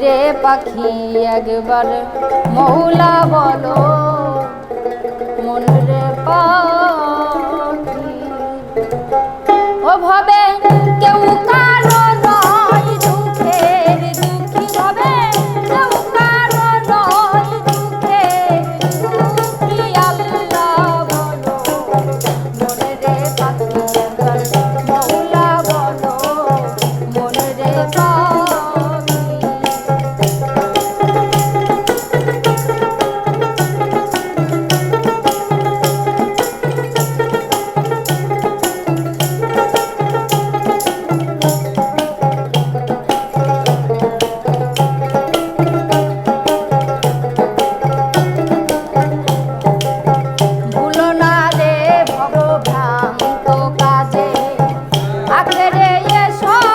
রে পাখি একবার মৌলা বলো মন রে পাখি রে এসো।